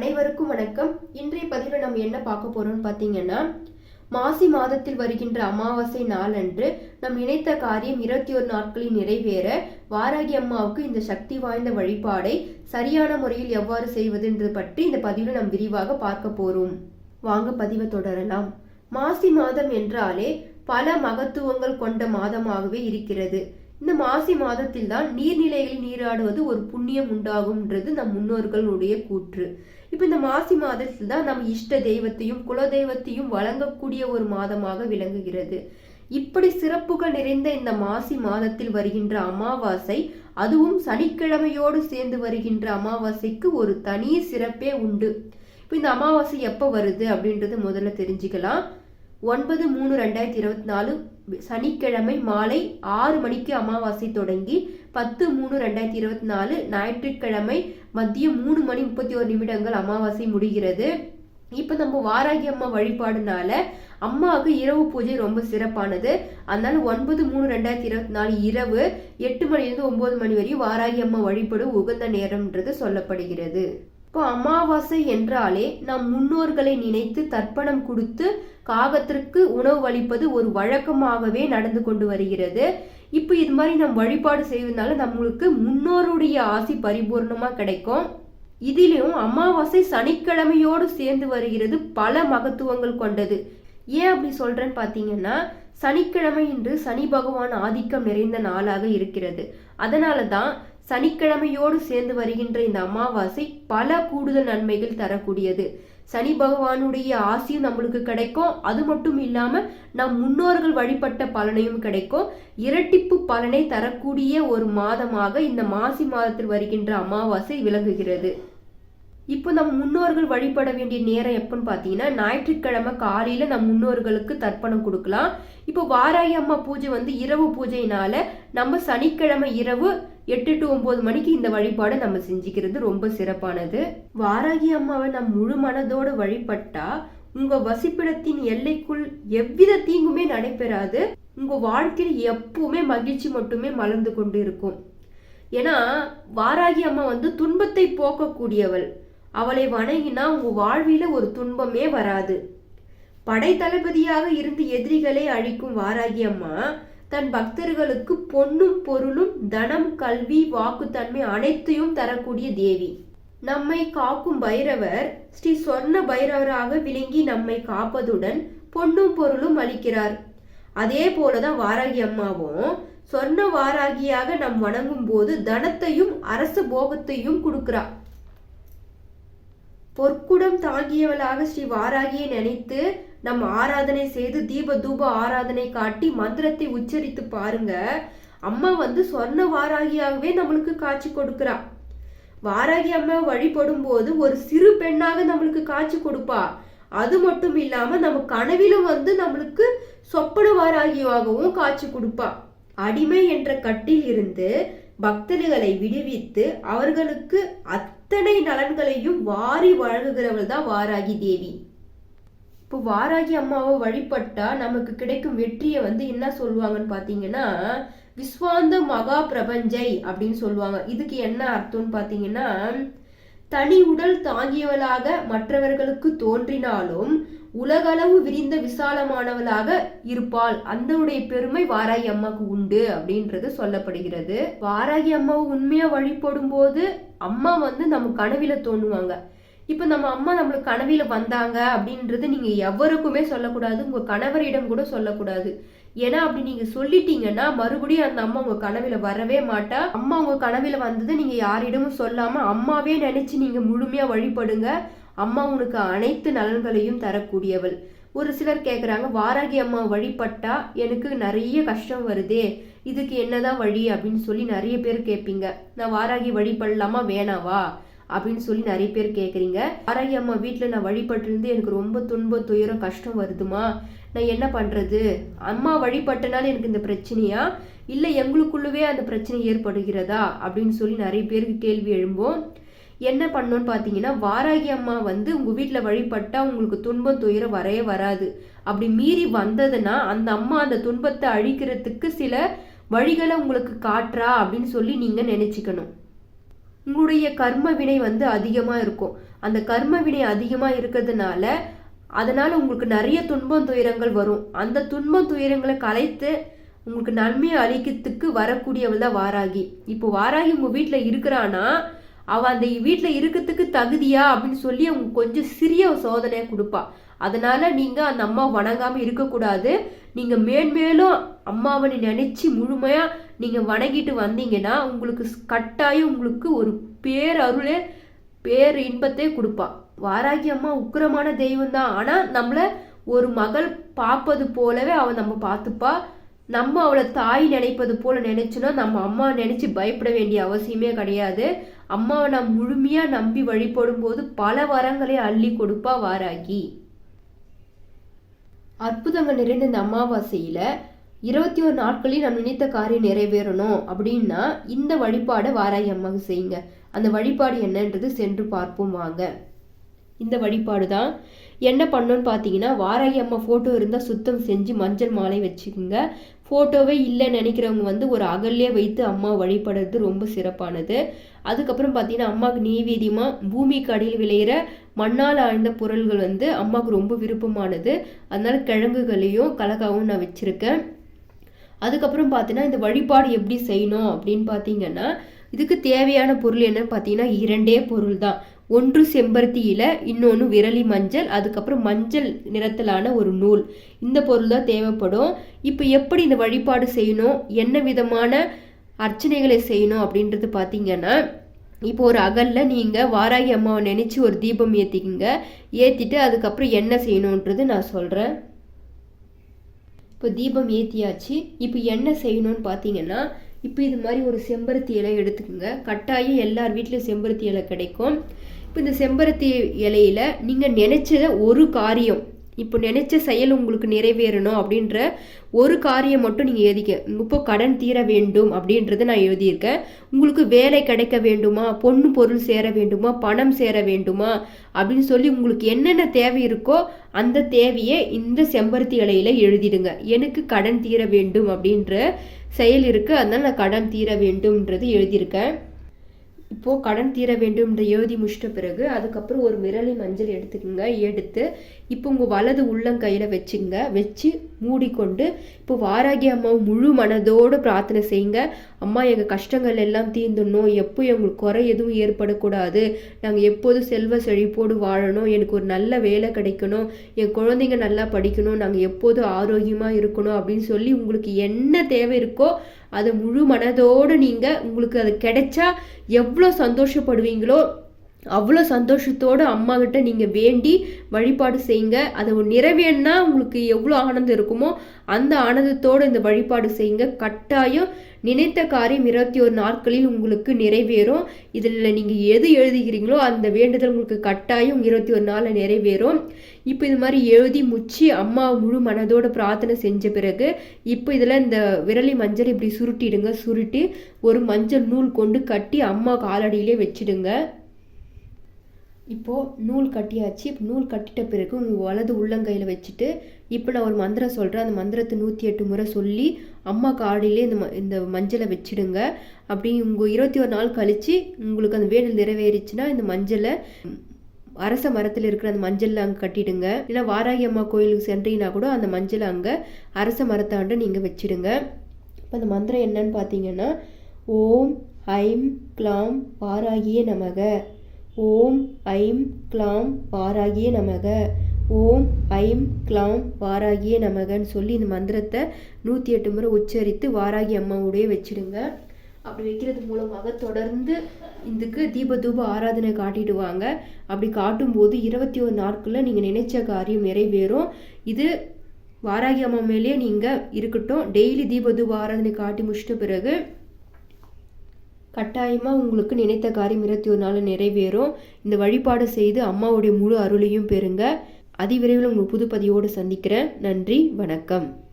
அனைவருக்கும் வணக்கம். இன்றைய பதிவில் நம்ம என்ன பார்க்க போறோம்னு பார்த்தீங்கன்னா மாசி மாதத்தில் வருகின்ற அமாவாசை நாளன்று நம் நினைத்த காரியம் இருபத்தி ஒரு நாட்களில் நிறைவேற வாராகி அம்மாவுக்கு இந்த சக்தி வாய்ந்த வழிபாடை சரியான முறையில் எவ்வாறு செய்வதுன்றது பற்றி இந்த பதிவில் நாம் விரிவாக பார்க்க போறோம். வாங்க பதிவை தொடரலாம். மாசி மாதம் என்றாலே பல மகத்துவங்கள் கொண்ட மாதமாகவே இருக்கிறது. இந்த மாசி மாதத்தில் தான் நீர்நிலைகளில் நீராடுவது ஒரு புண்ணியம் உண்டாகும்ன்றது நம் முன்னோர்களுடைய கூற்று. இப்போ இந்த மாசி மாதத்தில் தான் நம்ம இஷ்ட தெய்வத்தையும் குல தெய்வத்தையும் வழங்கக்கூடிய ஒரு மாதமாக விளங்குகிறது. இப்படி சிறப்புகள் நிறைந்த இந்த மாசி மாதத்தில் வருகின்ற அமாவாசை அதுவும் சனிக்கிழமையோடு சேர்ந்து வருகின்ற அமாவாசைக்கு ஒரு தனி சிறப்பே உண்டு. இப்போ இந்த அமாவாசை எப்போ வருது அப்படின்றது முதல்ல தெரிஞ்சுக்கலாம். ஒன்பது மூணு ரெண்டாயிரத்தி இருபத்தி நாலு சனிக்கிழமை மாலை ஆறு மணிக்கு அமாவாசை தொடங்கி பத்து மூணு ரெண்டாயிரத்தி இருபத்தி நாலு ஞாயிற்றுக்கிழமை மதியம் மூணு மணி முப்பத்தி ஒரு நிமிடங்கள் அமாவாசை முடிகிறது. இப்போ நம்ம வாராகி அம்மா வழிபாடுனால அம்மாவுக்கு இரவு பூஜை ரொம்ப சிறப்பானது. அதனால ஒன்பது மூணு ரெண்டாயிரத்தி இருபத்தி நாலு இரவு எட்டு மணிலிருந்து ஒன்பது மணி வரையும் வாராகி அம்மா வழிபடும் உகந்த நேரம்ன்றது சொல்லப்படுகிறது. இப்போ அமாவாசை என்றாலே நம் முன்னோர்களை நினைத்து தர்ப்பணம் கொடுத்து காகத்திற்கு உணவு அளிப்பது ஒரு வழக்கமாகவே நடந்து கொண்டு வருகிறது. இப்போ இது மாதிரி நம் வழிபாடு செய்வதனால நம்மளுக்கு முன்னோருடைய ஆசி பரிபூர்ணமாக கிடைக்கும். இதிலும் அமாவாசை சனிக்கிழமையோடு சேர்ந்து வருகிறது பல மகத்துவங்கள் கொண்டது. ஏன் அப்படி சொல்றேன்னு பார்த்தீங்கன்னா சனிக்கிழமை இன்று சனி பகவான் ஆதிக்கம் நிறைந்த நாளாக இருக்கிறது. அதனால தான் சனிக்கிழமையோடு சேர்ந்து வருகின்ற இந்த அமாவாசை பல கூடுதல் நன்மைகள் தரக்கூடியது. சனி பகவானுடைய ஆசியும் நம்மளுக்கு கிடைக்கும். அது மட்டும் இல்லாம நம் முன்னோர்கள் வழிபட்ட பலனையும் கிடைக்கும். இரட்டிப்பு பலனை தரக்கூடிய ஒரு மாதமாக இந்த மாசி மாதத்தில் வருகின்ற அமாவாசை விளங்குகிறது. இப்போ நம் முன்னோர்கள் வழிபட வேண்டிய நேரம் எப்போன்னு பார்த்தீங்கன்னா ஞாயிற்றுக்கிழமை காலையில நம் முன்னோர்களுக்கு தர்ப்பணம் கொடுக்கலாம். இப்போ வாராகி அம்மா பூஜை வந்து இரவு பூஜையினால நம்ம சனிக்கிழமை இரவு எட்டு டு ஒன்பது மணிக்கு இந்த வழிபாடை நம்ம செஞ்சுக்கிறது ரொம்ப சிறப்பானது. வாராகி அம்மாவை நம் முழு மனதோடு வழிபட்டா உங்க வசிப்பிடத்தின் எல்லைக்குள் எவ்வித தீங்குமே நடைபெறாது. உங்க வாழ்க்கையில் எப்பவுமே மகிழ்ச்சி மட்டுமே மலர்ந்து கொண்டு இருக்கும். ஏன்னா வாராகி அம்மா வந்து துன்பத்தை போக்கக்கூடியவள். அவளை வணங்கினா உங்க வாழ்வில ஒரு துன்பமே வராது. படை தளபதியாக இருந்து எதிரிகளை அழிக்கும் வாராகி அம்மா தன் பக்தர்களுக்கு பொன்னும் பொருளும் தனம் கல்வி வாக்குத்தன்மை அனைத்தையும் தரக்கூடிய தேவி. நம்மை காக்கும் பைரவர் ஸ்ரீ சொர்ண பைரவராக விளங்கி நம்மை காப்பதுடன் பொன்னும் பொருளும் அளிக்கிறார். அதே போலதான் வாராகி அம்மாவும் சொர்ண வாராகியாக நம் வணங்கும் போது தனத்தையும் அரசு போகத்தையும் கொடுக்கிறா. பொற்குடம் தாங்கியவளாக ஸ்ரீ வாராகியை நினைத்து நம்ம ஆராதனை செய்து தீப தூப ஆராதனை காட்டி மந்திரத்தை உச்சரித்து பாருங்க. அம்மா வந்து சொர்ண வாராகியாகவே நம்மளுக்கு காட்சி கொடுக்குறா. வாராகி அம்மா வழிபடும் போது ஒரு சிறு பெண்ணாக நம்மளுக்கு காட்சி கொடுப்பா. அது மட்டும் இல்லாம நம்ம கனவிலும் வந்து நம்மளுக்கு சொப்பன வாராகியாகவும் காட்சி கொடுப்பா. அடிமை என்ற கட்டில் இருந்து பக்தர்களை விடுவித்து அவர்களுக்கு அத்தனை நலன்களையும் வாரி வழங்குகிறவள் தான் வாராகி தேவி. இப்போ வாராகி அம்மாவை வழிபட்டா நமக்கு கிடைக்கும் வெற்றியை வந்து என்ன சொல்லுவாங்கன்னு பார்த்தீங்கன்னா விஸ்வாந்த மகா பிரபஞ்சை அப்படின்னு சொல்லுவாங்க. இதுக்கு என்ன அர்த்தம்னு பார்த்தீங்கன்னா தனி உடல் தாங்கியவளாக மற்றவர்களுக்கு தோன்றினாலும் உலகளவு விரிந்த விசாலமானவளாக இருப்பாள். அந்தனுடைய பெருமை வாராகி அம்மாவுக்கு உண்டு அப்படின்றது சொல்லப்படுகிறது. வாராகி அம்மாவை உண்மையா வழிபடும் போது அம்மா வந்து நம்ம கனவில தோணுவாங்க இப்போ நம்ம அம்மா நம்மளுக்கு கனவில வந்தாங்க அப்படின்றது நீங்க எவருக்குமே சொல்லக்கூடாது உங்க கணவரிடம் கூட சொல்லக்கூடாது. ஏன்னா அப்படி நீங்க சொல்லிட்டீங்கன்னா மறுபடியும் அந்த அம்மா உங்க கனவில வரவே மாட்டா. அம்மா உங்க கனவில வந்தது நீங்க யாரிடமும் சொல்லாம அம்மாவே நினைச்சு நீங்க முழுமையா வழிபடுங்க. அம்மா உனக்கு அனைத்து நலன்களையும் தரக்கூடியவள். ஒரு சிலர் கேட்குறாங்க வாராகி அம்மா வழிபட்டா எனக்கு நிறைய கஷ்டம் வருதே. இதுக்கு என்னதான் வழி? அப்படின்னு சொல்லி நிறைய பேர் கேட்பீங்க நான் வாராகி வழிபடலாமா? வேணாவா? அப்படின்னு சொல்லி நிறைய பேர் கேட்குறீங்க வாராகி அம்மா வீட்டில் நான் வழிபட்டிருந்து எனக்கு ரொம்ப துன்ப துயரம் கஷ்டம் வருதுமா? நான் என்ன பண்ணுறது அம்மா வழிபட்டனால எனக்கு இந்த பிரச்சனையா? இல்லை எங்களுக்குள்ளவே அந்த பிரச்சனை ஏற்படுகிறதா? அப்படின்னு சொல்லி நிறைய பேருக்கு கேள்வி எழும்போம். என்ன பண்ணோன்னு பார்த்தீங்கன்னா வாராகி அம்மா வந்து உங்கள் வீட்டில் வழிபட்டால் உங்களுக்கு துன்பம் துயரம் வரவே வராது. அப்படி மீறி வந்ததுன்னா அந்த அம்மா அந்த துன்பத்தை அழிக்கிறதுக்கு சில வழிகளை உங்களுக்கு காட்டுறா அப்படின்னு சொல்லி நீங்கள் நினச்சிக்கணும். உங்களுடைய கர்ம வினை வந்து அதிகமாக இருக்கும். அந்த கர்ம வினை அதிகமாக இருக்கிறதுனால அதனால் உங்களுக்கு நிறைய துன்பம் துயரங்கள் வரும். அந்த துன்பம் துயரங்களை கலைத்து உங்களுக்கு நன்மையை அளிக்கிறதுக்கு வரக்கூடியவள் தான் வாராகி. இப்போ வாராகி உங்கள் வீட்டில் இருக்கிறான்னா அவள் அந்த வீட்டில் இருக்கிறதுக்கு தகுதியா அப்படின்னு சொல்லி அவங்க கொஞ்சம் சிறிய சோதனையை கொடுப்பா. அதனால நீங்கள் அந்த அம்மா வணங்காமல் இருக்கக்கூடாது. நீங்கள் மேன்மேலும் அம்மாவை நினச்சி முழுமையாக நீங்கள் வணங்கிட்டு வந்தீங்கன்னா உங்களுக்கு கட்டாயம் உங்களுக்கு ஒரு பேரருளே பேர் இன்பத்தை கொடுப்பா. வாராகி அம்மா உக்கிரமான தெய்வம் தான் ஆனால் நம்மளை ஒரு மகள் பார்ப்பது போலவே அவள் நம்ம பார்த்துப்பா. நம்ம அவளை தாய் நினைப்பது போல நினைச்சோன்னா நம்ம அம்மா நினைச்சு பயப்பட வேண்டிய அவசியமே கிடையாது. அம்மாவை நாம் முழுமையாக நம்பி வழிபடும் போது பல வரங்களை அள்ளி கொடுப்பா வாராகி. அற்புதங்கள் நிறைந்த இந்த அமாவாசையில் இருபத்தி ஒரு நாட்களில் நம்ம நினைத்த காரியம் நிறைவேறணும் அப்படின்னா இந்த வழிபாடை வாராய் அம்மாவுக்கு செய்யுங்க. அந்த வழிபாடு என்னன்றது சென்று பார்ப்போம் வாங்க. இந்த வழிபாடு தான் என்ன பண்ணோன்னு பார்த்தீங்கன்னா வாராகி அம்மா ஃபோட்டோ இருந்தால் சுத்தம் செஞ்சு மஞ்சள் மாலை வச்சுக்கோங்க. ஃபோட்டோவே இல்லைன்னு நினைக்கிறவங்க வந்து ஒரு அகல்லே வைத்து அம்மா வழிபடுறது ரொம்ப சிறப்பானது. அதுக்கப்புறம் பார்த்தீங்கன்னா அம்மாவுக்கு நெய்வேதியமாக பூமிக்கு அடியில் விளையிற மண்ணால் ஆழ்ந்த பொருள்கள் வந்து அம்மாவுக்கு ரொம்ப விருப்பமானது. அதனால் கிழங்குகளையும் கலக்காவும் நான் வச்சுருக்கேன். அதுக்கப்புறம் பார்த்தீங்கன்னா இந்த வழிபாடு எப்படி செய்யணும் அப்படின்னு பார்த்தீங்கன்னா இதுக்கு தேவையான பொருள் என்னன்னு பார்த்தீங்கன்னா இரண்டே பொருள் தான் ஒன்று செம்பருத்தி இலை இன்னொன்று விரலி மஞ்சள் அதுக்கப்புறம் மஞ்சள் நிறத்திலான ஒரு நூல். இந்த பொருள் தான் தேவைப்படும். இப்போ எப்படி இந்த வழிபாடு செய்யணும்? என்ன விதமான அர்ச்சனைகளை செய்யணும் அப்படின்றது பார்த்தீங்கன்னா இப்போ ஒரு அகலில் நீங்கள் வாராகி அம்மாவை நினச்சி ஒரு தீபம் ஏற்றிக்கிங்க ஏற்றிட்டு அதுக்கப்புறம் என்ன செய்யணுன்றது நான் சொல்கிறேன் இப்போ தீபம் ஏற்றியாச்சு இப்போ என்ன செய்யணும்னு பார்த்தீங்கன்னா இப்போ இது மாதிரி ஒரு செம்பருத்தி இலை எடுத்துக்கோங்க. கட்டாயம் எல்லார் வீட்லேயும் செம்பருத்தி இலை கிடைக்கும். இப்போ இந்த செம்பருத்தி இலையில நீங்கள் நினச்சத ஒரு காரியம் இப்போ நினைச்ச செயல் உங்களுக்கு நிறைவேறணும் அப்படின்ற ஒரு காரியம் மட்டும் நீங்கள் எழுதிக்க. இப்போ கடன் தீர வேண்டும் அப்படின்றத நான் எழுதியிருக்கேன். உங்களுக்கு வேலை கிடைக்க வேண்டுமா? பொண்ணு பொருள் சேர வேண்டுமா? பணம் சேர வேண்டுமா? அப்படின்னு சொல்லி உங்களுக்கு என்னென்ன தேவை இருக்கோ அந்த தேவையை இந்த செம்பருத்தி இலையில எழுதிடுங்க. எனக்கு கடன் தீர வேண்டும் அப்படின்ற செயல் இருக்குது அதனால் நான் கடன் தீர வேண்டும்ன்றது எழுதியிருக்கேன். இப்போது கடன் தீர வேண்டும்ன்ற எழுதி முடிச்சிட்ட பிறகு அதுக்கப்புறம் ஒரு மிரளி மஞ்சள் எடுத்துக்கோங்க எடுத்து இப்போ உங்கள் வலது உள்ளங்கையில் வச்சுங்க வச்சு மூடிக்கொண்டு இப்போ வாராகி அம்மா முழு மனதோடு பிரார்த்தனை செய்யுங்க. அம்மா எங்கள் கஷ்டங்கள் எல்லாம் தீர்ந்துடணும். எப்போ எங்களுக்கு குறை எதுவும் ஏற்படக்கூடாது. நாங்கள் எப்போதும் செல்வ செழிப்போடு வாழணும். எனக்கு ஒரு நல்ல வேலை கிடைக்கணும். என் குழந்தைங்க நல்லா படிக்கணும். நாங்கள் எப்போதும் ஆரோக்கியமாக இருக்கணும்? அப்படின்னு சொல்லி உங்களுக்கு என்ன தேவை இருக்கோ அதை முழு மனதோடு நீங்கள் உங்களுக்கு அது கிடைச்சா எவ்வளோ சந்தோஷப்படுவீங்களோ அவ்வளோ சந்தோஷத்தோடு அம்மா கிட்ட நீங்கள் வேண்டி வழிபாடு செய்யுங்க. அதை நிறைவேறினா உங்களுக்கு எவ்வளோ ஆனந்தம் இருக்குமோ அந்த ஆனந்தத்தோடு இந்த வழிபாடு செய்யுங்க. கட்டாயம் நினைத்த காரியம் இருபத்தி ஒரு நாட்களில் உங்களுக்கு நிறைவேறும். இதில் நீங்கள் எது எழுதுகிறீங்களோ அந்த வேண்டுதல் உங்களுக்கு கட்டாயம் இருபத்தி ஒரு நாளில் நிறைவேறும். இப்போ இது மாதிரி எழுதி முச்சி அம்மா முழு மனதோடு பிரார்த்தனை செஞ்ச பிறகு இப்போ இதில் இந்த விரலி மஞ்சள் இப்படி சுருட்டிடுங்க. சுருட்டி ஒரு மஞ்சள் நூல் கொண்டு கட்டி அம்மா காலடியிலே வச்சிடுங்க. இப்போது நூல் கட்டியாச்சு. இப்போ நூல் கட்டிட்ட பிறகு உங்கள் வலது உள்ளங்கையில் வச்சுட்டு இப்போ நான் ஒரு மந்திரம் சொல்கிறேன் அந்த மந்திரத்தை நூற்றி எட்டு முறை சொல்லி அம்மா காடிலே இந்த ம இந்த மஞ்சளை வச்சிடுங்க. அப்படி உங்கள் இருபத்தி ஒரு நாள் கழித்து உங்களுக்கு அந்த வேடல் நிறைவேறிச்சுன்னா இந்த மஞ்சளை அரச மரத்தில் இருக்கிற அந்த மஞ்சளில் அங்கே கட்டிடுங்க. இல்லை வாராகி அம்மா கோயிலுக்கு சென்றீங்கன்னா கூட அந்த மஞ்சளை அங்கே அரச மரத்தாண்டு நீங்கள் வச்சிடுங்க. இப்போ அந்த மந்திரம் என்னன்னு பார்த்தீங்கன்னா ஓம் ஐம் கிளாம் வாராகியே நமக. ஓம் ஐம் கிளாம் வாராகிய நமக. ஓம் ஐம் கிளாம் வாராகிய நமகன்னு சொல்லி இந்த மந்திரத்தை நூற்றி எட்டு முறை உச்சரித்து வாராகி அம்மாவுடைய வச்சிடுங்க. அப்படி வைக்கிறது மூலமாக தொடர்ந்து இதுக்கு தீப தூப ஆராதனை காட்டிடுவாங்க அப்படி காட்டும்போது இருபத்தி ஒரு நாட்களில் நீங்கள் நினைச்ச காரியம் நிறைவேறும். இது வாராகி அம்மா மேலேயே நீங்கள் இருக்கட்டும். டெய்லி தீப தூப ஆராதனை காட்டி முடிச்சிட்ட பிறகு கட்டாயமாக உங்களுக்கு நினைத்த காரியம் இருபத்தி ஒரு நாள் நிறைவேறும். இந்த வழிபாடு செய்து அம்மாவுடைய முழு அருளையும் பெறுங்க. அதிவிரைவில் உங்கள் புதுப்பதியோடு சந்திக்கிறேன். நன்றி வணக்கம்.